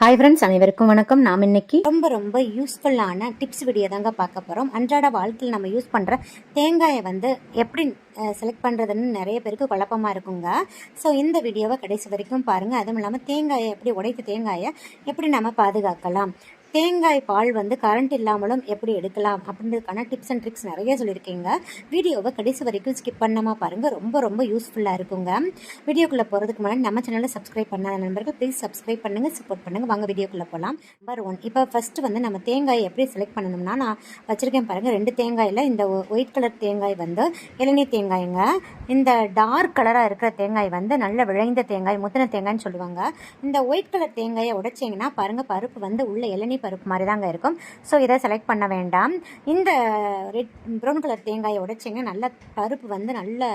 Hi friends அனைவருக்கும் வணக்கம். நாம் இன்னைக்கு ரொம்ப ரொம்ப யூஸ்ஃபுல்லான டிப்ஸ் வீடியோ தாங்க பார்க்க போகிறோம் அன்றாட வாழ்க்கையில் நம்ம யூஸ் பண்ணுற தேங்காயை வந்து எப்படி செலக்ட் பண்ணுறதுன்னு நிறைய பேருக்கு குழப்பமாக இருக்குங்க. ஸோ இந்த வீடியோவை கடைசி வரைக்கும் பாருங்கள் அதுவும் இல்லாமல் தேங்காயை எப்படி உடைத்த தேங்காயை எப்படி நம்ம பாதுகாக்கலாம். தேங்காய் பால் வந்து கரண்ட் இல்லாமலும் எப்படி எடுக்கலாம் அப்படின்றதுக்கான டிப்ஸ் அண்ட் ட்ரிக்ஸ் நிறைய சொல்லியிருக்கீங்க. வீடியோவை கடைசி வரைக்கும் ஸ்கிப் பண்ணாமல் பாருங்கள் ரொம்ப ரொம்ப யூஸ்ஃபுல்லாக இருக்குங்க. வீடியோக்குள்ளே போகிறதுக்கு முன்னாடி நம்ம சேனலில் சப்ஸ்கிரைப் பண்ணாத நண்பர்கள் ப்ளீஸ் சப்ஸ்கிரைப் பண்ணுங்கள் சப்போர்ட் பண்ணுங்கள் வாங்க வீடியோக்குள்ளே போகலாம் நம்பர் ஒன் இப்போ ஃபஸ்ட்டு வந்து நம்ம தேங்காய் எப்படி செலக்ட் பண்ணணும்னா நான் வச்சுருக்கேன் பாருங்கள் ரெண்டு தேங்காயில் இந்த ஒயிட் கலர் தேங்காய் வந்து இளநீர் தேங்காய்ங்க. இந்த டார்க் கலராக இருக்கிற தேங்காய் வந்து நல்ல விளைந்த தேங்காய் முத்தின தேங்காய்னு சொல்லுவாங்க. இந்த ஒயிட் கலர் தேங்காயை உடைச்சிங்கன்னா பாருங்கள் பருப்பு வந்து உள்ள இளநீர் பருப்பு மாதிரி தாங்க இருக்கும். ஸோ இதை செலக்ட் பண்ண வேண்டாம். இந்த ரெட் ப்ரௌன் கலர் தேங்காயை உடைச்சிங்க. நல்ல பருப்பு வந்து நல்ல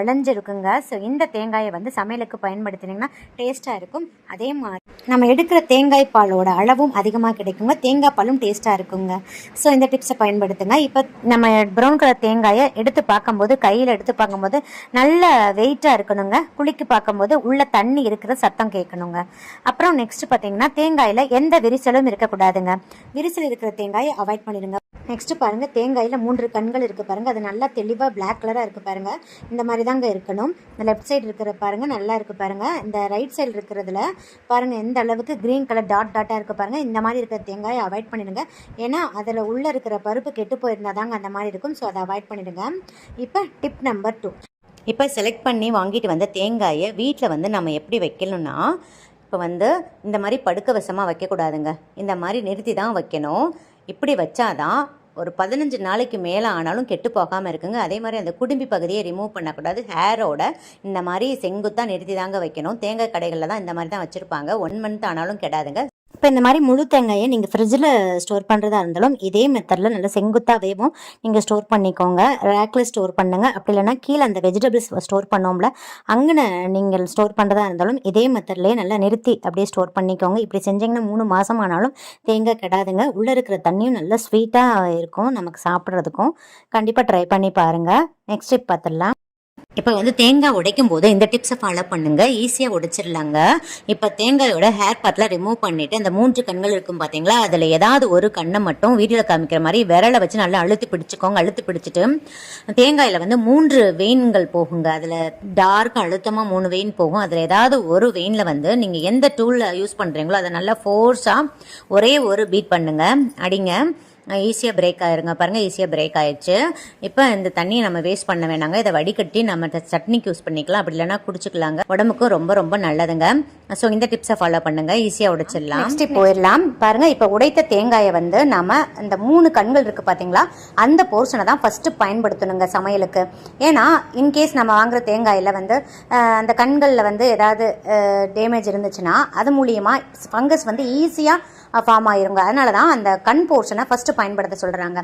விளைஞ்சிருக்குங்க. ஸோ இந்த தேங்காயை வந்து சமையலுக்கு பயன்படுத்தினீங்கன்னா டேஸ்ட்டாக இருக்கும். அதே மாதிரி நம்ம எடுக்கிற தேங்காய் பாலோட அளவும் அதிகமாக கிடைக்குங்க. தேங்காய் பாலும் டேஸ்ட்டாக இருக்குங்க. ஸோ இந்த டிப்ஸை பயன்படுத்துங்க. இப்போ நம்ம ப்ரௌன் கலர் தேங்காயை எடுத்து பார்க்கும்போது கையில் எடுத்து பார்க்கும்போது நல்ல வெயிட்டாக இருக்கணுங்க. குளிக்கு பார்க்கும்போது உள்ள தண்ணி இருக்கிற சத்தம் கேட்கணுங்க. அப்புறம் நெக்ஸ்ட் பார்த்தீங்கன்னா தேங்காயில் எந்த விரிசலும் இருக்கக்கூடாதுங்க. விரிசல் இருக்கிற தேங்காயை அவாய்ட் பண்ணிடுங்க. நெக்ஸ்ட் பாருங்க தேங்காயில் மூன்று கண்கள் இருக்கு பாருங்க. அது நல்லா தெளிவாக பிளாக் கலராக இருக்கு பாருங்க. இந்த மாதிரி தாங்க இருக்கணும். இந்த லெஃப்ட் சைடு இருக்கிற பாருங்க நல்லா இருக்கு பாருங்க. இந்த ரைட் சைடு இருக்கிறதுல பாருங்க எந்த அளவுக்கு கிரீன் கலர் டாட் டாட்டாக இருக்கு பாருங்கள் இந்த மாதிரி இருக்கிற தேங்காயை அவாய்ட் பண்ணிடுங்க. ஏன்னா அதில் உள்ளே இருக்கிற பருப்பு கெட்டு போயிருந்தால் தாங்க அந்த மாதிரி இருக்கும். ஸோ அதை அவாய்ட் பண்ணிடுங்க. இப்போ டிப் நம்பர் டூ இப்போ செலக்ட் பண்ணி வாங்கிட்டு வந்த தேங்காயை வீட்டில் வந்து நம்ம எப்படி வைக்கணும்னா இப்போ வந்து இந்த மாதிரி படுக்க வசமாக வைக்கக்கூடாதுங்க. இந்த மாதிரி நிறுத்தி தான் வைக்கணும். இப்படி வச்சாதான் ஒரு பதினஞ்சு நாளைக்கு மேலே ஆனாலும் கெட்டு போகாமல் இருக்குங்க. அதே மாதிரி அந்த குடும்பி பகுதியை ரிமூவ் பண்ணக்கூடாது. ஹேரோட இந்த மாதிரி செங்குத்தாக நிறுத்தி தாங்க வைக்கணும். தேங்காய் கடைகளில் தான் இந்த மாதிரி தான் வச்சுருப்பாங்க. ஒன் மந்த் ஆனாலும் கெடாதுங்க. இப்போ இந்த மாதிரி முழு தேங்காயை நீங்கள் ஃப்ரிட்ஜில் ஸ்டோர் பண்ணுறதா இருந்தாலும் இதே மெத்தடில் நல்லா செங்குத்தாகவேவும் நீங்கள் ஸ்டோர் பண்ணிக்கோங்க. ரேக்கில் ஸ்டோர் பண்ணுங்க. அப்படி இல்லைன்னா கீழே அந்த வெஜிடபிள்ஸ் ஸ்டோர் பண்ணோம்ல அங்கே நீங்கள் ஸ்டோர் பண்ணுறதா இருந்தாலும் இதே மெத்தட்லேயே நல்லா நிறுத்தி அப்படியே ஸ்டோர் பண்ணிக்கோங்க. இப்படி செஞ்சீங்கன்னா மூணு மாதம் ஆனாலும் தேங்காய் கெடாதுங்க. உள்ளே இருக்கிற தண்ணியும் நல்லா ஸ்வீட்டாக இருக்கும் நமக்கு சாப்பிட்றதுக்கும். கண்டிப்பாக ட்ரை பண்ணி பாருங்கள் நெக்ஸ்ட் ஸ்டெப் பார்த்துடலாம் இப்போ வந்து தேங்காய் உடைக்கும் போது இந்த டிப்ஸை ஃபாலோ பண்ணுங்க. ஈஸியாக உடைச்சிடலாங்க இப்போ தேங்காயோட ஹேர் பார்ட்லாம் ரிமூவ் பண்ணிட்டு அந்த மூன்று கண்கள் இருக்கும் பார்த்தீங்களா அதில் ஏதாவது ஒரு கண்ணை மட்டும் வீடியோவில் காமிக்கிற மாதிரி விரலை வச்சு நல்லா அழுத்து பிடிச்சிக்கோங்க. அழுத்து பிடிச்சிட்டு தேங்காயில் வந்து மூன்று வெயின்கள் போகுங்க. அதில் டார்க் அழுத்தமாக மூணு வெயின் போகும். அதில் ஏதாவது ஒரு வெயினில் வந்து நீங்கள் எந்த டூலில் யூஸ் பண்ணுறீங்களோ அதை நல்லா ஃபோர்ஸாக ஒரே ஒரு பீட் பண்ணுங்க. அடிங்க. ஈஸியாக பிரேக் ஆயிருங்க. பாருங்கள் ஈஸியாக பிரேக் ஆயிடுச்சு. இப்போ இந்த தண்ணியை நம்ம வேஸ்ட் பண்ண வேணாங்க. இதை வடிகட்டி நம்ம சட்னிக்கு யூஸ் பண்ணிக்கலாம். அப்படி இல்லைன்னா குடிச்சிக்கலாங்க. உடம்புக்கும் ரொம்ப ரொம்ப நல்லதுங்க. ஸோ இந்த டிப்ஸை ஃபாலோ பண்ணுங்க. ஈஸியாக உடைச்சிடலாம். நெக்ஸ்ட் போயிடலாம். பாருங்க இப்போ உடைத்த தேங்காயை வந்து நம்ம இந்த மூணு கண்கள் இருக்கு பார்த்தீங்களா அந்த போர்ஷனை தான் ஃபர்ஸ்ட் பயன்படுத்தணுங்க சமையலுக்கு. ஏன்னா இன்கேஸ் நம்ம வாங்குற தேங்காயில் வந்து அந்த கண்களில் வந்து ஏதாவது டேமேஜ் இருந்துச்சுன்னா அது மூலியமாக ஃபங்கஸ் வந்து ஈஸியாக ஃபார்ம் ஆயிருங்க. அதனால தான் அந்த கண் போர்ஷனை ஃபஸ்ட்டு பயன்படுத்த சொல்கிறாங்க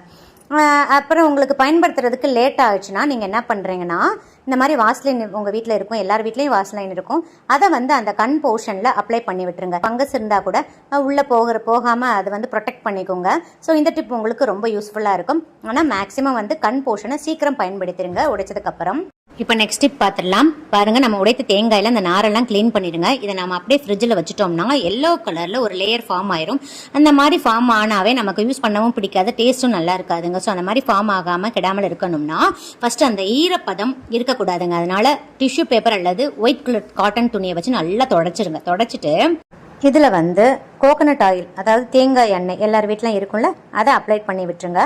அப்புறம் உங்களுக்கு பயன்படுத்துறதுக்கு லேட் ஆயிடுச்சுன்னா நீங்கள் என்ன பண்ணுறீங்கன்னா இந்த மாதிரி வாஸ்லைன் உங்கள் வீட்டில் இருக்கும் எல்லார் வீட்லேயும் வாஸ்லைன் இருக்கும். அதை வந்து அந்த கண் போர்ஷனில் அப்ளை பண்ணி விட்டுருங்க. ஃபங்கஸ் இருந்தால் கூட உள்ளே போகிற போகாமல் அதை வந்து ப்ரொடெக்ட் பண்ணிக்கோங்க. ஸோ இந்த டிப் உங்களுக்கு ரொம்ப யூஸ்ஃபுல்லாக இருக்கும். ஆனால் மேக்ஸிமம் வந்து கண் போர்ஷனை சீக்கிரம் பயன்படுத்திடுங்க உடைச்சதுக்கப்புறம் இப்போ நெக்ஸ்ட் டிப் பார்த்துடலாம் பாருங்க நம்ம உடைத்த தேங்காயில் அந்த நாரெல்லாம் க்ளீன் பண்ணிடுங்க. இதை நம்ம அப்படியே ஃப்ரிட்ஜில் வச்சுட்டோம்னா எல்லோ கலரில் ஒரு லேயர் ஃபார்ம் ஆயிரும். அந்த மாதிரி ஃபார்ம் ஆனாவே நமக்கு யூஸ் பண்ணவும் பிடிக்காது டேஸ்ட்டும் நல்லா இருக்காதுங்க. ஸோ அந்த மாதிரி ஃபார்ம் ஆகாமல் கிடாமல் இருக்கணும்னா ஃபஸ்ட்டு அந்த ஈரப்பதம் இருக்கக்கூடாதுங்க. அதனால டிஷ்யூ பேப்பர் அல்லது ஒயிட் கலர் காட்டன் துணியை வச்சு நல்லா தொடச்சிருங்க. தொடச்சிட்டு இதில் வந்து கோகனட் ஆயில் அதாவது தேங்காய் எண்ணெய் எல்லார் வீட்லையும் இருக்கும்ல அதை அப்ளை பண்ணி விட்டுருங்க.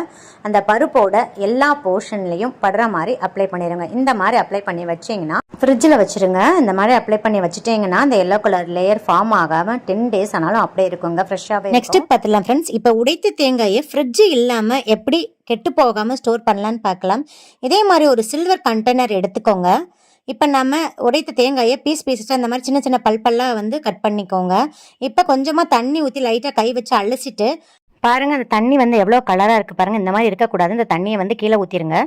அந்த பருப்போட எல்லா போர்ஷன்லையும் படுற மாதிரி அப்ளை பண்ணிடுங்க இந்த மாதிரி அப்ளை பண்ணி வச்சீங்கன்னா ஃப்ரிட்ஜில் வச்சிருங்க. இந்த மாதிரி அப்ளை பண்ணி வச்சுட்டீங்கன்னா அந்த எல்லோ கலர் லேயர் ஃபார்ம் ஆகாம டென் டேஸ் ஆனாலும் அப்படியே இருக்குங்க ஃப்ரெஷ்ஷாகவே நெக்ஸ்ட் பார்த்துலாம் ஃப்ரெண்ட்ஸ் இப்போ உடைத்த தேங்காயை ஃப்ரிட்ஜ் இல்லாமல் எப்படி கெட்டு போகாமல் ஸ்டோர் பண்ணலான்னு பார்க்கலாம். இதே மாதிரி ஒரு சில்வர் கண்டெய்னர் எடுத்துக்கோங்க. இப்போ நம்ம உடைத்த தேங்காயை பீஸ் பீஸாக அந்த மாதிரி சின்ன சின்ன பல்பெல்லாம் வந்து கட் பண்ணிக்கோங்க. இப்போ கொஞ்சமாக தண்ணி ஊற்றி லைட்டாக கை வச்சு அலசிட்டு பாருங்கள் அந்த தண்ணி வந்து எவ்வளோ கலராக இருக்குது பாருங்கள் இந்த மாதிரி இருக்கக்கூடாது. இந்த தண்ணியை வந்து கீழே ஊற்றிடுங்க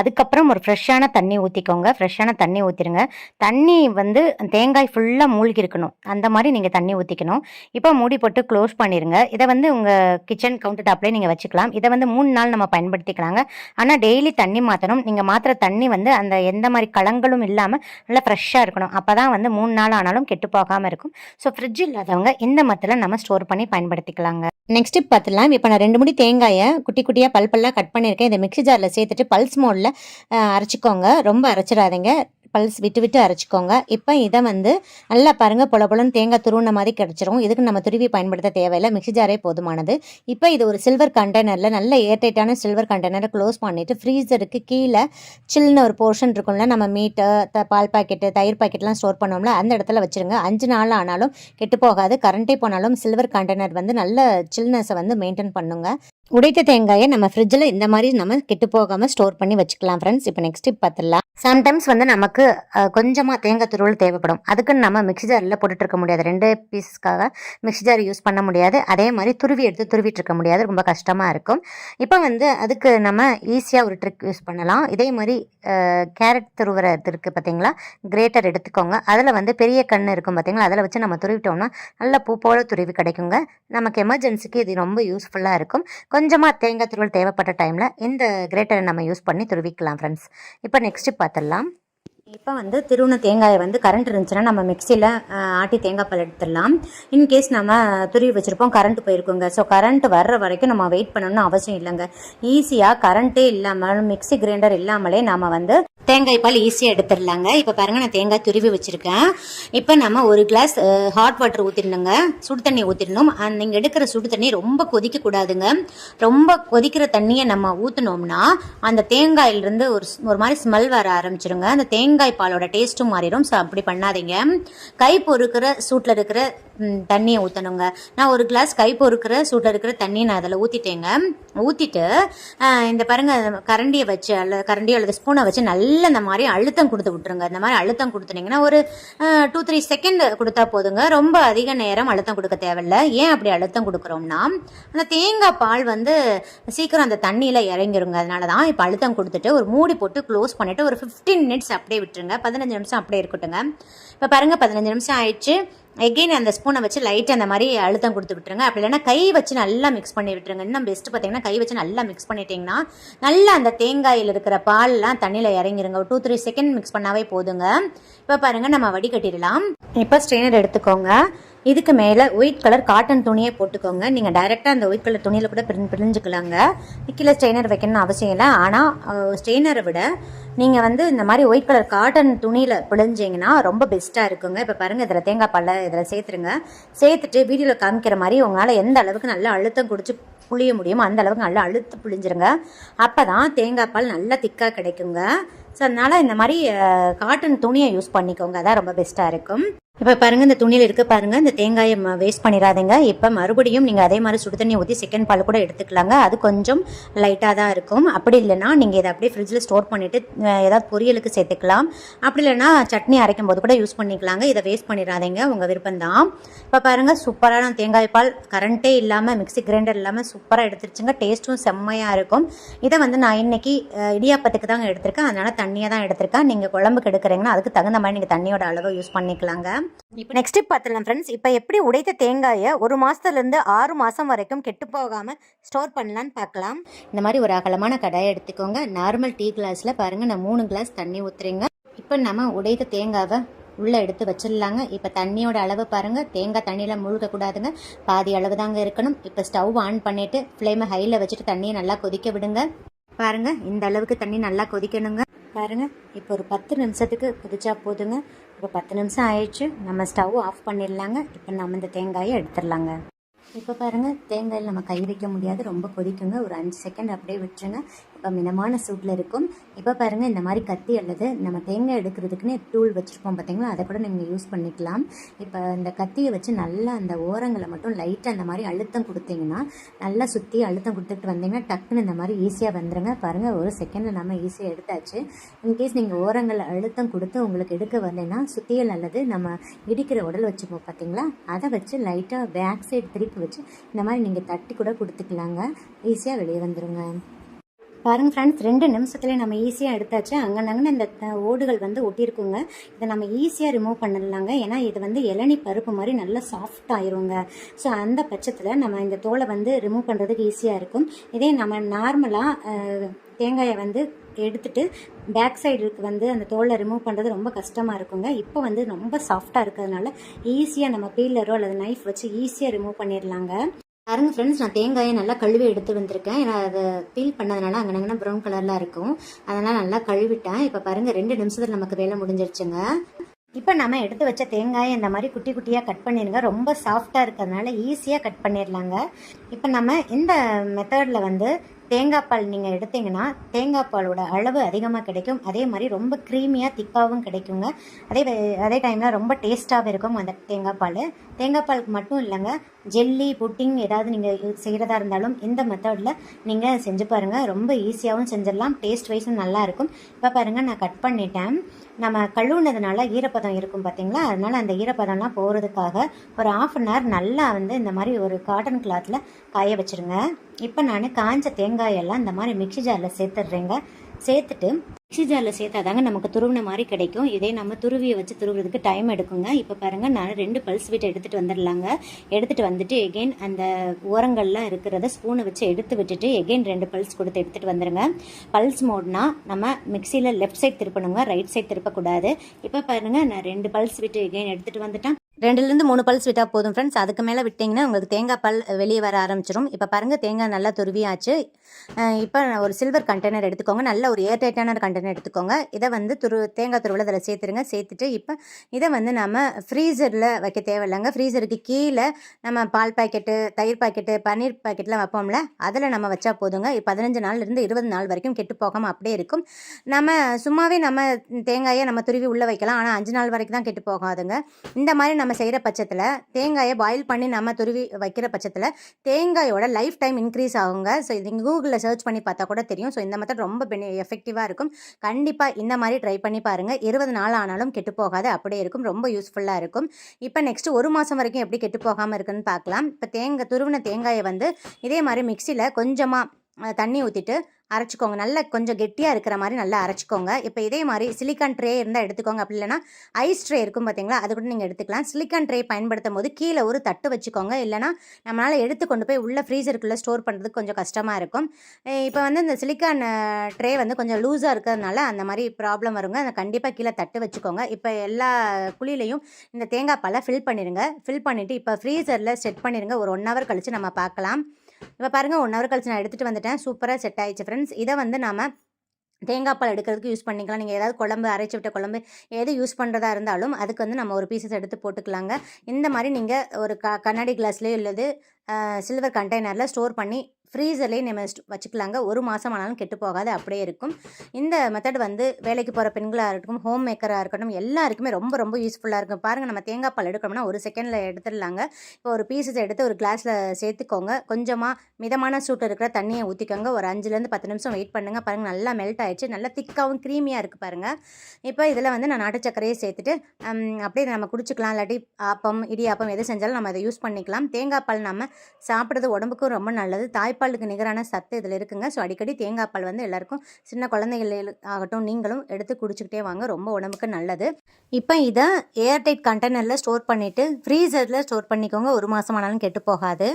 அதுக்கப்புறம் ஒரு ஃப்ரெஷ்ஷான தண்ணி ஊற்றிக்கோங்க ஃப்ரெஷ்ஷான தண்ணி ஊற்றிடுங்க தண்ணி வந்து தேங்காய் ஃபுல்லாக மூழ்கி இருக்கணும் அந்த மாதிரி நீங்கள் தண்ணி ஊற்றிக்கணும் இப்போ மூடி போட்டு க்ளோஸ் பண்ணிடுங்க இதை வந்து உங்கள் கிச்சன் கவுண்டர் டாப்லேயே நீங்கள் வச்சுக்கலாம். இதை வந்து மூணு நாள் நம்ம பயன்படுத்திக்கலாங்க. ஆனால் டெய்லி தண்ணி மாற்றணும் நீங்கள் மாற்றுற தண்ணி வந்து அந்த எந்த மாதிரி கலங்களும் இல்லாமல் நல்லா ஃப்ரெஷ்ஷாக இருக்கணும். அப்போ தான் வந்து மூணு நாள் ஆனாலும் கெட்டு போகாமல் இருக்கும். ஸோ ஃப்ரிட்ஜ் இல்லாதவங்க இந்த மத்தில் நம்ம ஸ்டோர் பண்ணி பயன்படுத்திக்கலாங்க. நெக்ஸ்ட் பார்த்துலாம் மேம் இப்போ நான் ரெண்டு முடி தேங்காயை குட்டி குட்டியாக பல்பெல்லாம் கட் பண்ணியிருக்கேன் இதை மிக்ஸி ஜாரில் சேர்த்துட்டு பல்ஸ் மோடில் அரைச்சிக்கோங்க. ரொம்ப அரைச்சிடாதீங்க. பல்ஸ் விட்டு விட்டு அரைச்சிக்கோங்க. இப்போ இதை வந்து நல்லா பாருங்கள் பொல பொலன்னு தேங்காய் துருவின மாதிரி கிடச்சிரும். இதுக்கு நம்ம துருவி பயன்படுத்த தேவையில்லை. மிக்சி ஜாரே போதுமானது. இப்போ இது ஒரு சில்வர் கண்டெய்னரில் நல்ல ஏர்டைட்டான சில்வர் கண்டெய்னரை க்ளோஸ் பண்ணிவிட்டு ஃப்ரீசருக்கு கீழே சில்லுன்னு ஒரு போர்ஷன் இருக்கும்ல நம்ம மீட்டு த பால் பாக்கெட்டு தயிர் பாக்கெட்லாம் ஸ்டோர் பண்ணோம்ல அந்த இடத்துல வச்சுருங்க. அஞ்சு நாள் ஆனாலும் கெட்டு போகாது. கரண்ட்டே போனாலும் சில்வர் கண்டெய்னர் வந்து நல்ல சில்னஸை வந்து மெயின்டைன் பண்ணுங்க. உடைத்த தேங்காயை நம்ம ஃப்ரிட்ஜில் இந்த மாதிரி நம்ம கெட்டு போகாமல் ஸ்டோர் பண்ணி வச்சுக்கலாம் ஃப்ரெண்ட்ஸ் இப்போ நெக்ஸ்ட் டிப் பார்த்துடலாம் சம்டைம்ஸ் வந்து நமக்கு கொஞ்சமாக தேங்காய் துருவல் தேவைப்படும். அதுக்குன்னு நம்ம மிக்ஸி ஜாரில் போட்டுட்டு இருக்க முடியாது. ரெண்டு பீஸஸ்க்காக மிக்ஸி ஜார் யூஸ் பண்ண முடியாது. அதே மாதிரி துருவி எடுத்து துருவிட்டு இருக்க முடியாது. ரொம்ப கஷ்டமாக இருக்கும். இப்போ வந்து அதுக்கு நம்ம ஈஸியாக ஒரு ட்ரிக் யூஸ் பண்ணலாம். இதே மாதிரி கேரட் துருவுறது இருக்குது பார்த்தீங்களா கிரேட்டர் எடுத்துக்கோங்க. அதில் வந்து பெரிய கண் இருக்கும் பார்த்தீங்களா அதில் வச்சு நம்ம துருவிட்டோம்னா நல்ல பூ போல துருவி கிடைக்குங்க. நமக்கு எமர்ஜென்சிக்கு இது ரொம்ப யூஸ்ஃபுல்லாக இருக்கும். கொஞ்சமாக தேங்காய் துருவல் தேவைப்பட்ட டைமில் இந்த கிரேட்டரை நம்ம யூஸ் பண்ணி துருவிக்கலாம் ஃப்ரெண்ட்ஸ் இப்போ நெக்ஸ்ட்டு பார்த்துடலாம் இப்போ வந்து திருவுண தேங்காயை வந்து கரண்ட் இருந்துச்சுன்னா நம்ம மிக்சியில் ஆட்டி தேங்காய் பால் எடுத்துடலாம். இன்கேஸ் நம்ம துருவி வச்சுருப்போம் கரண்ட் போயிருக்கோங்க. ஸோ கரண்ட் வர்ற வரைக்கும் நம்ம வெயிட் பண்ணணும்னு அவசியம் இல்லைங்க. ஈஸியாக கரண்ட்டே இல்லாமல் மிக்ஸி கிரைண்டர் இல்லாமலே நம்ம வந்து தேங்காய் பால் ஈஸியாக எடுத்துடலாங்க. இப்போ பாருங்க நான் தேங்காய் துருவி வச்சுருக்கேன். இப்போ நம்ம ஒரு கிளாஸ் ஹாட் வாட்டர் ஊற்றிடணுங்க சுடு தண்ணி ஊற்றிடணும் நீங்கள் எடுக்கிற சுடு தண்ணி ரொம்ப கொதிக்க கூடாதுங்க ரொம்ப கொதிக்கிற தண்ணியை நம்ம ஊற்றினோம்னா அந்த தேங்காயிலிருந்து ஒரு ஒரு மாதிரி ஸ்மெல் வர ஆரம்பிச்சிருங்க. அந்த தேங்காய் பாலோட டேஸ்ட்டும் மாறிடும். ஸோ அப்படி பண்ணாதீங்க. கை பொறுக்கிற சூட்டில் இருக்கிற தண்ணியை ஊற்றணுங்க நான் ஒரு கிளாஸ் கை பொறுக்கிற சூட்டில் இருக்கிற தண்ணியை நான் அதில் ஊற்றிட்டேங்க ஊற்றிட்டு இந்த பாருங்கள் கரண்டியை வச்சு அல்ல கரண்டியோ அல்லது ஸ்பூனை வச்சு நல்லா இந்த மாதிரி அழுத்தம் கொடுத்து விட்டுருங்க. இந்த மாதிரி அழுத்தம் கொடுத்துனீங்கன்னா ஒரு டூ த்ரீ செகண்ட் கொடுத்தா போதுங்க. ரொம்ப அதிக நேரம் அழுத்தம் கொடுக்க தேவையில்ல. ஏன் அப்படி அழுத்தம் கொடுக்குறோம்னா அந்த தேங்காய் பால் வந்து சீக்கிரம் அந்த தண்ணியில் இறங்கிருங்க. அதனால தான் இப்போ அழுத்தம் கொடுத்துட்டு ஒரு மூடி போட்டு க்ளோஸ் பண்ணிவிட்டு ஒரு ஃபிஃப்டீன் மினிட்ஸ் அப்படியே விட்டுருங்க பதினஞ்சு நிமிஷம் அப்படியே இருக்கட்டுங்க இப்போ பாருங்கள் பதினஞ்சு நிமிஷம் ஆயிடுச்சு. எகெயின் அந்த ஸ்பூனை வச்சு லைட்டாக அந்த மாதிரி அழுத்தம் கொடுத்து விட்டுருங்க அப்படி இல்லைன்னா கை வச்சு நல்லா மிக்ஸ் பண்ணி விட்டுருங்க. இன்னும் பெஸ்ட் பார்த்தீங்கன்னா கை வச்சு நல்லா மிக்ஸ் பண்ணிட்டீங்கன்னா நல்லா அந்த தேங்காயில் இருக்கிற பால்லாம் தண்ணியில் இறங்கிருங்க. ஒரு டூ த்ரீ செகண்ட் மிக்ஸ் பண்ணாவே போதுங்க. இப்போ பாருங்கள் நம்ம வடிகட்டிடலாம். இப்போ ஸ்ட்ரெயினர் எடுத்துக்கோங்க. இதுக்கு மேலே ஒயிட் கலர் காட்டன் துணியை போட்டுக்கோங்க. நீங்கள் டைரெக்டாக அந்த ஒயிட் கலர் துணியில் கூட பிரிஞ்சு பிரிஞ்சுக்கலாங்க. கீழே ஸ்ட்ரெயினர் வைக்கணும்னு அவசியம் இல்லை. ஆனால் ஸ்ட்ரெயினரை விட நீங்கள் வந்து இந்த மாதிரி ஒயிட் கலர் காட்டன் துணியில் பிழிஞ்சிங்கன்னா ரொம்ப பெஸ்ட்டாக இருக்குங்க. இப்போ பாருங்கள் இதில் தேங்காய் பால் இதில் சேர்த்துருங்க. சேர்த்துட்டு வீடியோவில் காமிக்கிற மாதிரி உங்களால் எந்த அளவுக்கு நல்லா அழுத்தம் குடிச்சு புளிய முடியுமோ அந்த அளவுக்கு நல்லா அழுத்து புளிஞ்சிருங்க அப்போ தான் தேங்காய் பால் நல்லா திக்காக கிடைக்குங்க. ஸோ அதனால் இந்த மாதிரி காட்டன் துணியை யூஸ் பண்ணிக்கோங்க. அதான் ரொம்ப பெஸ்ட்டாக இருக்கும். இப்போ பாருங்கள் இந்த துணியில் இருக்க பாருங்கள் இந்த தேங்காயை வேஸ்ட் பண்ணிடாதீங்க இப்போ மறுபடியும் நீங்கள் அதே மாதிரி சுடு தண்ணி ஊற்றி செகண்ட் பால் கூட எடுத்துக்கலாங்க. அது கொஞ்சம் லைட்டாக தான் இருக்கும். அப்படி இல்லைன்னா நீங்கள் இதை அப்படியே ஃப்ரிட்ஜில் ஸ்டோர் பண்ணிவிட்டு ஏதாவது பொரியலுக்கு சேர்த்துக்கலாம். அப்படி இல்லைன்னா சட்னி அரைக்கும் போது கூட யூஸ் பண்ணிக்கலாங்க. இதை வேஸ்ட் பண்ணிடாதீங்க உங்கள் விருப்பம் தான். இப்போ பாருங்கள் சூப்பரான தேங்காய் பால் கரண்ட்டே இல்லாமல் மிக்சி கிரைண்டர் இல்லாமல் சூப்பராக எடுத்துருச்சுங்க. டேஸ்ட்டும் செம்மையாக இருக்கும். இதை வந்து நான் இன்னைக்கு இடியாப்பத்துக்கு தாங்க எடுத்திருக்கேன். அதனால் தண்ணியாக தான் எடுத்திருக்கேன். நீங்கள் குழம்புக்கு எடுக்கிறீங்கன்னா அதுக்கு தகுந்த மாதிரி நீங்கள் தண்ணியோட அளவு யூஸ் பண்ணிக்கலாங்க. இப்போ நெக்ஸ்ட் டிப் பார்த்துலாம் ஃப்ரெண்ட்ஸ் இப்போ எப்படி உடைத்த தேங்காயை ஒரு மாதத்துலேருந்து ஆறு மாதம் வரைக்கும் கெட்டு போகாமல் ஸ்டோர் பண்ணலான்னு பார்க்கலாம் இந்த மாதிரி ஒரு அகலமான கடாயை எடுத்துக்கோங்க. நார்மல் டீ கிளாஸில் பாருங்கள் நான் மூணு கிளாஸ் தண்ணி ஊற்றுறீங்க இப்போ நம்ம உடைத்த தேங்காவை உள்ளே எடுத்து வச்சிடலாங்க. இப்போ தண்ணியோட அளவு பாருங்கள் தேங்காய் தண்ணியில் முழுகக்கூடாதுங்க பாதி அளவு தாங்க இருக்கணும். இப்போ ஸ்டவ் ஆன் பண்ணிவிட்டு ஃப்ளேமை ஹையில் வச்சுட்டு தண்ணியை நல்லா கொதிக்க விடுங்க. பாருங்கள் இந்த அளவுக்கு தண்ணி நல்லா கொதிக்கணுங்க. பாருங்கள் இப்போ ஒரு பத்து நிமிஷத்துக்கு கொதிச்சா போதுங்க. இப்போ பத்து நிமிஷம் ஆயிடுச்சு. நம்ம ஸ்டவ் ஆஃப் பண்ணிடலாங்க. இப்போ நம்ம இந்த தேங்காயை எடுத்துடலாங்க. இப்போ பாருங்கள் தேங்காயில் நம்ம கை வைக்க முடியாது. ரொம்ப கொதிக்குங்க. ஒரு அஞ்சு செகண்ட் அப்படியே விட்டுருங்க. மிதமான சூட்டில் இருக்கும். இப்போ பாருங்கள் இந்த மாதிரி கத்தி அல்லது நம்ம தேங்காய் எடுக்கிறதுக்குன்னு டூல் வச்சுருப்போம் பார்த்தீங்களா அதை கூட நீங்கள் யூஸ் பண்ணிக்கலாம். இப்போ இந்த கத்தியை வச்சு நல்லா அந்த ஓரங்களை மட்டும் லைட்டாக அந்த மாதிரி அழுத்தம் கொடுத்தீங்கன்னா நல்லா சுற்றி அழுத்தம் கொடுத்துட்டு வந்தீங்கன்னா டக்குன்னு இந்த மாதிரி ஈஸியாக வந்துருங்க. பாருங்கள் ஒரு செகண்டில் நம்ம ஈஸியாக எடுத்தாச்சு. இன்கேஸ் நீங்கள் ஓரங்களை அழுத்தம் கொடுத்து உங்களுக்கு எடுக்க வரலைன்னா சுத்தியல் அல்லது நம்ம இடிக்கிற உடல் வச்சுப்போம் பார்த்தீங்களா அதை வச்சு லைட்டாக பேக் சைடு திருப்பி வச்சு இந்த மாதிரி நீங்கள் தட்டி கூட கொடுத்துக்கலாங்க. ஈஸியாக வெளியே வந்துடுங்க பாருங்க ஃப்ரெண்ட்ஸ் ரெண்டு நிமிஷத்துலேயே நம்ம ஈஸியாக எடுத்தாச்சு. அங்கனங்கன்னு இந்த ஓடுகள் வந்து ஒட்டியிருக்குங்க. இதை நம்ம ஈஸியாக ரிமூவ் பண்ணிடலாங்க ஏன்னா இது வந்து இளநி பருப்பு மாதிரி நல்லா சாஃப்ட் ஆயிருங்க. ஸோ அந்த பட்சத்தில் நம்ம இந்த தோலை வந்து ரிமூவ் பண்ணுறதுக்கு ஈஸியாக இருக்கும். இதே நம்ம நார்மலாக தேங்காயை வந்து எடுத்துட்டு பேக் சைடுக்கு வந்து அந்த தோலை ரிமூவ் பண்ணுறது ரொம்ப கஷ்டமாக இருக்குங்க. இப்போ வந்து ரொம்ப சாஃப்டாக இருக்கிறதுனால ஈஸியாக நம்ம பீலரோ அல்லது நைஃப் வச்சு ஈஸியாக ரிமூவ் பண்ணிடலாங்க பாருங்க ஃப்ரெண்ட்ஸ் நான் தேங்காயை நல்லா கழுவி எடுத்து வந்திருக்கேன். ஏன்னா அதை பீல் பண்ணதுனால அங்கே ப்ரௌன் கலரில் இருக்கும். அதனால் நல்லா கழுவிட்டேன். இப்போ பாருங்கள் ரெண்டு நிமிஷத்தில் நமக்கு வேலை முடிஞ்சிருச்சுங்க. இப்போ நம்ம எடுத்து வச்ச தேங்காயை இந்த மாதிரி குட்டி குட்டியாக கட் பண்ணிடுங்க. ரொம்ப சாஃப்டாக இருக்கிறதுனால ஈஸியாக கட் பண்ணிடலாங்க. இப்போ நம்ம இந்த மெத்தடில் வந்து தேங்காய் பால் நீங்கள் எடுத்தீங்கன்னா தேங்காய் பாலோட அளவு அதிகமாக கிடைக்கும். அதே மாதிரி ரொம்ப க்ரீமியாக திக்காகவும் கிடைக்குங்க. அதே அதே டைமில் ரொம்ப டேஸ்ட்டாகவும் இருக்கும் அந்த தேங்காய் பால். தேங்காய் பாலுக்கு மட்டும் இல்லைங்க ஜெல்லி புட்டிங் ஏதாவது நீங்கள் செய்கிறதா இருந்தாலும் இந்த மெத்தடில் நீங்கள் செஞ்சு பாருங்கள் ரொம்ப ஈஸியாகவும் செஞ்சிடலாம். டேஸ்ட் வைஸும் நல்லாயிருக்கும் இப்போ பாருங்கள் நான் கட் பண்ணிட்டேன். நம்ம கழுவுனதுனால ஈரப்பதம் இருக்கும் பார்த்தீங்களா அதனால் அந்த ஈரப்பதம்லாம் போகிறதுக்காக ஒரு ஆஃப் அன் ஹவர் நல்லா வந்து இந்த மாதிரி ஒரு காட்டன் கிளாத்தில் காய வச்சிருங்க. இப்போ நான் காஞ்ச தேங்காயெல்லாம் இந்த மாதிரி மிக்ஸி ஜாரில் சேர்த்துட்றேங்க. சேர்த்துட்டு மிக்ஸி ஜாரில் சேர்த்தாதாங்க நமக்கு துருவின மாதிரி கிடைக்கும். இதே நம்ம துருவியை வச்சு துருவுறதுக்கு டைம் எடுக்குங்க. இப்போ பாருங்கள் நான் ரெண்டு பல்ஸ் விட்டு எடுத்துகிட்டு வந்துடலாங்க எடுத்துகிட்டு வந்துட்டு எகெயின் அந்த ஓரங்கள்லாம் இருக்கிறத ஸ்பூனை வச்சு எடுத்து விட்டுட்டு எகெயின் ரெண்டு பல்ஸ் கொடுத்து எடுத்துகிட்டு வந்துடுங்க பல்ஸ் மோட்னா நம்ம மிக்சியில் லெஃப்ட் சைட் திருப்பணுங்க ரைட் சைட் திருப்பக்கூடாது. இப்போ பாருங்கள் நான் ரெண்டு பல்ஸ் விட்டு எகெயின் எடுத்துகிட்டு வந்துட்டேன். ரெண்டுலேருந்து மூணு பல்ஸ் விட்டால் போதும் ஃப்ரெண்ட்ஸ் அதுக்கு மேலே விட்டிங்கன்னா உங்களுக்கு தேங்காய் பால் வெளியே வர ஆரம்பிச்சிடும் இப்போ பாருங்கள் தேங்காய் நல்லா துருவியாச்சு. இப்போ ஒரு சில்வர் கண்டெய்னர் எடுத்துக்கோங்க. நல்ல ஒரு ஏர் டைட்டான கண்டெய்னர் எடுத்துக்கோங்க. இதை வந்து துரு தேங்காய் துருவில் அதில் சேர்த்துருங்க. சேர்த்துட்டு இப்போ இதை வந்து நம்ம ஃப்ரீசரில் வைக்க தேவையில்லைங்க. ஃப்ரீசருக்கு கீழே நம்ம பால் பாக்கெட்டு தயிர் பாக்கெட்டு பன்னீர் பாக்கெட்லாம் வைப்போம்ல அதில் நம்ம வச்சா போதுங்க. இப்போ பதினஞ்சு நாள்லேருந்து இருபது நாள் வரைக்கும் கெட்டு போகாமல் அப்படியே இருக்கும். நம்ம சும்மாவே நம்ம தேங்காயை நம்ம துருவி உள்ளே வைக்கலாம். ஆனால் அஞ்சு நாள் வரைக்கும் தான் கெட்டு போகாதுங்க. இந்த மாதிரி நம்ம செய்கிற பட்சத்தில் தேங்காயை பாயில் பண்ணி நம்ம துருவி வைக்கிற பட்சத்தில் தேங்காயோட லைஃப் டைம் இன்க்ரீஸ் ஆகுங்க. ஸோ இது நீங்கள் கூகுளில் சர்ச் பண்ணி பார்த்தா கூட தெரியும். ஸோ இந்த மெத்தட் ரொம்ப பெனி எஃபெக்டிவாக இருக்கும். கண்டிப்பாக இந்த மாதிரி ட்ரை பண்ணி பாருங்கள் இருபது நாள் ஆனாலும் கெட்டு போகாது. அப்படியே இருக்கும். ரொம்ப யூஸ்ஃபுல்லாக இருக்கும். இப்போ நெக்ஸ்ட் ஒரு மாதம் வரைக்கும் எப்படி கெட்டு போகாமல் இருக்குன்னு பார்க்கலாம் இப்போ தேங்காய் துருவின தேங்காயை வந்து இதே மாதிரி மிக்சியில் கொஞ்சமாக தண்ணி ஊற்றிட்டு அரைச்சிக்கோங்க. நல்லா கொஞ்சம் கெட்டியாக இருக்கிற மாதிரி நல்லா அரைச்சிக்கோங்க. இப்போ இதே மாதிரி சிலிக்கான் ட்ரே இருந்தால் எடுத்துக்கோங்க. அப்படி இல்லைன்னா ஐஸ் ட்ரே இருக்கும் பார்த்தீங்களா அது கூட நீங்கள் எடுத்துக்கலாம். சிலிக்கான் ட்ரே பயன்படுத்தும் போது கீழே ஒரு தட்டு வச்சுக்கோங்க. இல்லைனா நம்மளால் எடுத்து கொண்டு போய் உள்ள ஃப்ரீசருக்குள்ளே ஸ்டோர் பண்ணுறதுக்கு கொஞ்சம் கஷ்டமாக இருக்கும். இப்போ வந்து இந்த சிலிக்கான் ட்ரே வந்து கொஞ்சம் லூஸாக இருக்கிறதுனால அந்த மாதிரி ப்ராப்ளம் வருங்க. அதை கண்டிப்பாக கீழே தட்டு வச்சுக்கோங்க. இப்போ எல்லா குழியிலையும் இந்த தேங்காய் பாலை ஃபில் பண்ணிடுங்க ஃபில் பண்ணிவிட்டு இப்போ ஃப்ரீசரில் செட் பண்ணிடுங்க ஒரு ஒன் ஹவர் கழித்து நம்ம பார்க்கலாம் இப்போ பாருங்கள் ஒன் ஹவர் கழிச்சு நான் எடுத்துகிட்டு வந்துட்டேன். சூப்பராக செட் ஆயிடுச்சு ஃப்ரெண்ட்ஸ் இதை வந்து நாம் தேங்காய் பால் எடுக்கிறதுக்கு யூஸ் பண்ணிக்கலாம். நீங்கள் ஏதாவது குழம்பு அரைச்சி விட்ட குழம்பு எது யூஸ் பண்ணுறதா இருந்தாலும் அதுக்கு வந்து நம்ம ஒரு பீசஸ் எடுத்து போட்டுக்கலாங்க. இந்த மாதிரி நீங்கள் ஒரு க கண்ணாடி கிளாஸ்லேயோ இல்லது சில்வர் கண்டெய்னரில் ஸ்டோர் பண்ணி ஃப்ரீசர்லேயே நம்ம வச்சுக்கலாங்க. ஒரு மாதம் ஆனாலும் கெட்டு போகாது அப்படியே இருக்கும். இந்த மெத்தட் வந்து வேலைக்கு போகிற பெண்களாக இருக்கட்டும் ஹோம் மேக்கராக இருக்கட்டும் எல்லாருக்குமே ரொம்ப ரொம்ப யூஸ்ஃபுல்லாக இருக்கும். பாருங்கள் நம்ம தேங்காய் பால் எடுக்கணும்னா ஒரு செகண்டில் எடுத்துடலாங்க. இப்போ ஒரு பீசஸ் எடுத்து ஒரு கிளாஸில் சேர்த்துக்கோங்க. கொஞ்சமாக மிதமான சூட்டு இருக்கிற தண்ணியை ஊற்றிக்கோங்க ஒரு அஞ்சுலேருந்து பத்து நிமிஷம் வெயிட் பண்ணுங்கள் பாருங்கள் நல்லா மெல்ட் ஆகிடுச்சு நல்லா திக்காகவும் க்ரீமியாக இருக்குது பாருங்கள் இப்போ இதில் வந்து நான் நாட்டு சர்க்கரையை சேர்த்துட்டு அப்படியே நம்ம குடிச்சிக்கலாம். இல்லாட்டி ஆப்பம் இடியாப்பம் எது செஞ்சாலும் நம்ம அதை யூஸ் பண்ணிக்கலாம். தேங்காய் பால் நம்ம சாப்பிட்றது உடம்புக்கும் ரொம்ப நல்லது. தேங்காய்ப்பாலுக்கு நிகரான சத்து இதில் இருக்குங்க. ஸோ அடிக்கடி தேங்காய் பால் வந்து எல்லாருக்கும் சின்ன குழந்தைகள் ஆகட்டும் நீங்களும் எடுத்து குடிச்சிக்கிட்டே வாங்க. ரொம்ப உடம்புக்கு நல்லது. இப்போ இதை ஏர்டைட் கண்டெய்னரில் ஸ்டோர் பண்ணிவிட்டு ஃப்ரீசரில் ஸ்டோர் பண்ணிக்கோங்க. ஒரு மாதம் ஆனாலும் கெட்டு போகாது.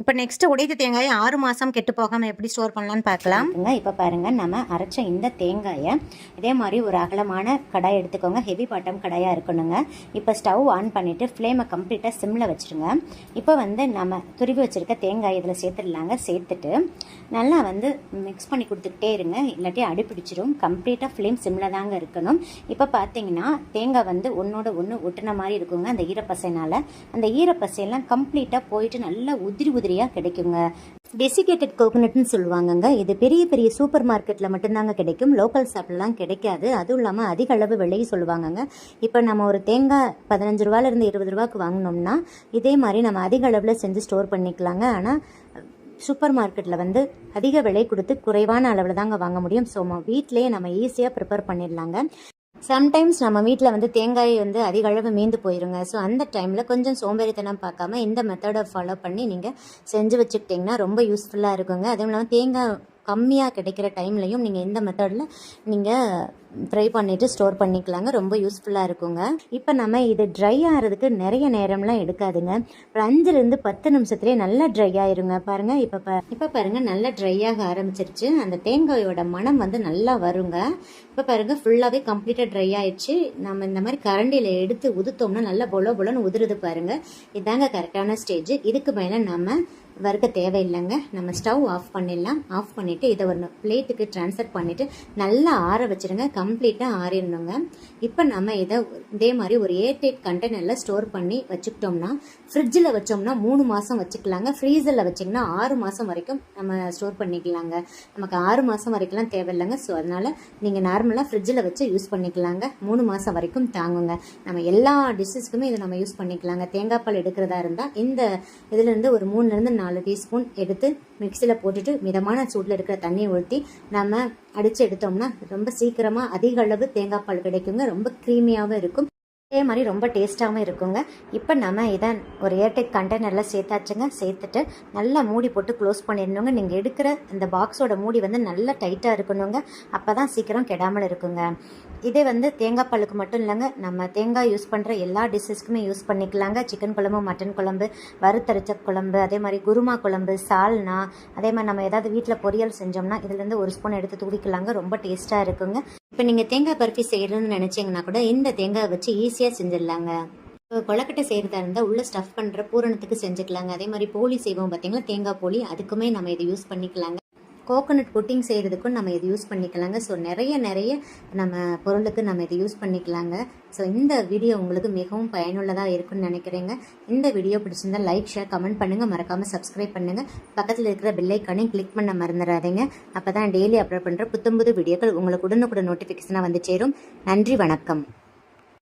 இப்போ நெக்ஸ்ட்டு உடைத்த தேங்காயை ஆறு மாதம் கெட்டு போகாமல் எப்படி ஸ்டோர் பண்ணலான்னு பார்க்கலாம். இப்போ பாருங்கள் நம்ம அரைச்ச இந்த தேங்காயை இதே மாதிரி ஒரு அகலமான கடாய் எடுத்துக்கோங்க ஹெவி பாட்டம் கடாயாக இருக்கணுங்க. இப்போ ஸ்டவ் ஆன் பண்ணிவிட்டு ஃப்ளேமை கம்ப்ளீட்டாக சிம்மில் வச்சுருங்க. இப்போ வந்து நம்ம துருவி வச்சுருக்க தேங்காய் இதில் சேர்த்துடலாங்க. சேர்த்துட்டு நல்லா வந்து மிக்ஸ் பண்ணி கொடுத்துக்கிட்டே இருங்க. இல்லாட்டி அடிப்பிடிச்சிடும் கம்ப்ளீட்டாக ஃப்ளேம் சிம்மில் தாங்க இருக்கணும். இப்போ பார்த்தீங்கன்னா தேங்காய் வந்து ஒன்றோட ஒன்று ஒட்டுன மாதிரி இருக்குங்க. அந்த ஈரப்பசைனால். அந்த ஈரப்பசையெல்லாம் கம்ப்ளீட்டாக போயிட்டு நல்லா உதிரி உதிரியாக கிடைக்குங்க. டெசிகேட்டட் கோகோனட்னு சொல்லுவாங்கங்க. இது பெரிய பெரிய சூப்பர் மார்க்கெட்டில் மட்டும்தாங்க கிடைக்கும். லோக்கல் ஷாப்லாம் கிடைக்காது. அதுவும் இல்லாமல் அதிக அளவு விலையை சொல்லுவாங்கங்க. இப்போ நம்ம ஒரு தேங்காய் பதினஞ்சு ரூபாலேருந்து இருபது ரூபாய்க்கு வாங்கினோம்னா இதே மாதிரி நம்ம அதிக அளவில் செஞ்சு ஸ்டோர் பண்ணிக்கலாங்க. ஆனால் சூப்பர் மார்க்கெட்டில் வந்து அதிக விலை கொடுத்து குறைவான அளவில் தாங்க வாங்க முடியும். ஸோ வீட்டிலேயே நம்ம ஈஸியாக ப்ரிப்பேர் பண்ணிடலாங்க. சம்டைம்ஸ் நம்ம வீட்டில் வந்து தேங்காய் வந்து அதிக அளவு மீந்து போயிருங்க. ஸோ அந்த டைமில் கொஞ்சம் சோம்பேறித்தனம் பார்க்காம இந்த மெத்தடை ஃபாலோ பண்ணி நீங்கள் செஞ்சு வச்சுக்கிட்டிங்கன்னா ரொம்ப யூஸ்ஃபுல்லாக இருக்குங்க. அதுவும் இல்லாமல் தேங்காய் கம்மியாக கிடைக்கிற டைம்லையும் நீங்கள் இந்த மெத்தடில் நீங்கள் ட்ரை பண்ணிவிட்டு ஸ்டோர் பண்ணிக்கலாங்க. ரொம்ப யூஸ்ஃபுல்லாக இருக்குங்க. இப்போ நம்ம இது ட்ரை ஆகிறதுக்கு நிறைய நேரம்லாம் எடுக்காதுங்க. ஒரு அஞ்சுலேருந்து பத்து நிமிஷத்துலேயே நல்லா ட்ரை ஆயிருங்க. பாருங்கள் இப்போ பா இப்போ பாருங்கள் நல்லா ட்ரை ஆக ஆரம்பிச்சிருச்சு. அந்த தேங்காயோட மனம் வந்து நல்லா வருங்க. இப்போ பாருங்கள் ஃபுல்லாகவே கம்ப்ளீட்டாக ட்ரை ஆயிடுச்சு. நம்ம இந்த மாதிரி கரண்டியில் எடுத்து உதுத்தோம்னா நல்லா பொல பொலன்னு உதிருது பாருங்கள் இதாங்க கரெக்டான ஸ்டேஜ் இதுக்கு மேலே நம்ம வறுக்க தேவையில்லைங்க. நம்ம ஸ்டவ் ஆஃப் பண்ணிடலாம். ஆஃப் பண்ணிவிட்டு இதை ஒரு பிளேட்டுக்கு ட்ரான்ஸ்ஃபர் பண்ணிவிட்டு நல்லா ஆற வச்சிருங்க. கம்ப்ளீட்டாக ஆறிடணுங்க. இப்போ நம்ம இதை இதே மாதிரி ஒரு ஏர்டைட் கண்டெய்னரில் ஸ்டோர் பண்ணி வச்சுக்கிட்டோம்னா ஃப்ரிட்ஜில் வச்சோம்னா மூணு மாதம் வச்சுக்கலாங்க. ஃப்ரீசரில் வச்சிங்கன்னா ஆறு மாதம் வரைக்கும் நம்ம ஸ்டோர் பண்ணிக்கலாங்க. நமக்கு ஆறு மாதம் வரைக்கும்லாம் தேவையில்லைங்க. ஸோ அதனால் நீங்கள் நார்மலாக ஃப்ரிட்ஜில் வச்சு யூஸ் பண்ணிக்கலாங்க. மூணு மாதம் வரைக்கும் தாங்குங்க. நம்ம எல்லா டிஷ்ஷஸ்க்குமே இதை நம்ம யூஸ் பண்ணிக்கலாங்க. தேங்காய் பால் எடுக்கிறதா இருந்தால் இந்த இதுலேருந்து ஒரு மூணுலேருந்து நாலு டீஸ்பூன் எடுத்து மிக்சியில் போட்டுட்டு மிதமான சூட்டில் இருக்கிற தண்ணியை ஊற்றி நம்ம அடித்து எடுத்தோம்னா ரொம்ப சீக்கிரமாக அதிக அளவு தேங்காய் பால் கிடைக்குங்க. ரொம்ப க்ரீமியாகவும் இருக்கும். அதே மாதிரி ரொம்ப டேஸ்ட்டாகவும் இருக்குங்க. இப்போ நம்ம இதை ஒரு ஏர்டெக் கண்டெய்னரில் சேர்த்தாச்சுங்க. சேர்த்துட்டு நல்லா மூடி போட்டு க்ளோஸ் பண்ணிடணுங்க. நீங்கள் எடுக்கிற இந்த பாக்ஸோட மூடி வந்து நல்லா டைட்டாக இருக்கணுங்க. அப்போ தான் சீக்கிரம் கெடாமல் இருக்குங்க. இதே வந்து தேங்காய் பாலுக்கு மட்டும் இல்லைங்க. நம்ம தேங்காய் யூஸ் பண்ணுற எல்லா டிஷ்ஷஸ்க்குமே யூஸ் பண்ணிக்கலாங்க. சிக்கன் குழம்பு மட்டன் குழம்பு வறுத்தரிச்ச குழம்பு அதே மாதிரி குருமா குழம்பு சால்னா அதே மாதிரி நம்ம ஏதாவது வீட்டில் பொரியல் செஞ்சோம்னா இதுலேருந்து ஒரு ஸ்பூன் எடுத்து தூவிக்கலாங்க. ரொம்ப டேஸ்ட்டாக இருக்குங்க. இப்போ நீங்கள் தேங்காய் பருப்பி செய்யணும்னு நினச்சிங்கன்னா கூட இந்த தேங்காய் வச்சு ஈஸியாக செஞ்சிடலாங்க. இப்போ கொலக்கட்டை செய்கிறதா இருந்தால் உள்ள ஸ்டஃப் பண்ணுற பூரணத்துக்கு செஞ்சுக்கலாங்க. அதே மாதிரி போலி செய்வோம் பார்த்தீங்களா தேங்காய் போலி அதுக்குமே நம்ம இதை யூஸ் பண்ணிக்கலாங்க. கோகோனட் புட்டிங் செய்கிறதுக்கும் நம்ம இது யூஸ் பண்ணிக்கலாங்க. ஸோ நிறைய நிறைய நம்ம பொருளுக்கு நம்ம இது யூஸ் பண்ணிக்கலாங்க. ஸோ இந்த வீடியோ உங்களுக்கு மிகவும் பயனுள்ளதாக இருக்குன்னு நினைக்கிறேங்க. இந்த வீடியோ பிடிச்சிருந்தா லைக் ஷேர் கமெண்ட் பண்ணுங்கள் மறக்காமல் சப்ஸ்கிரைப் பண்ணுங்கள் பக்கத்தில் இருக்கிற பெல்லைக்கானையும் கிளிக் பண்ண மறந்துடாதீங்க. அப்போ தான் டெய்லி அப்லோட் பண்ணுற புத்தம்புது வீடியோக்கள் உங்களுக்கு உடனுக்குடன் நோட்டிஃபிகேஷனாக வந்து சேரும். நன்றி வணக்கம்.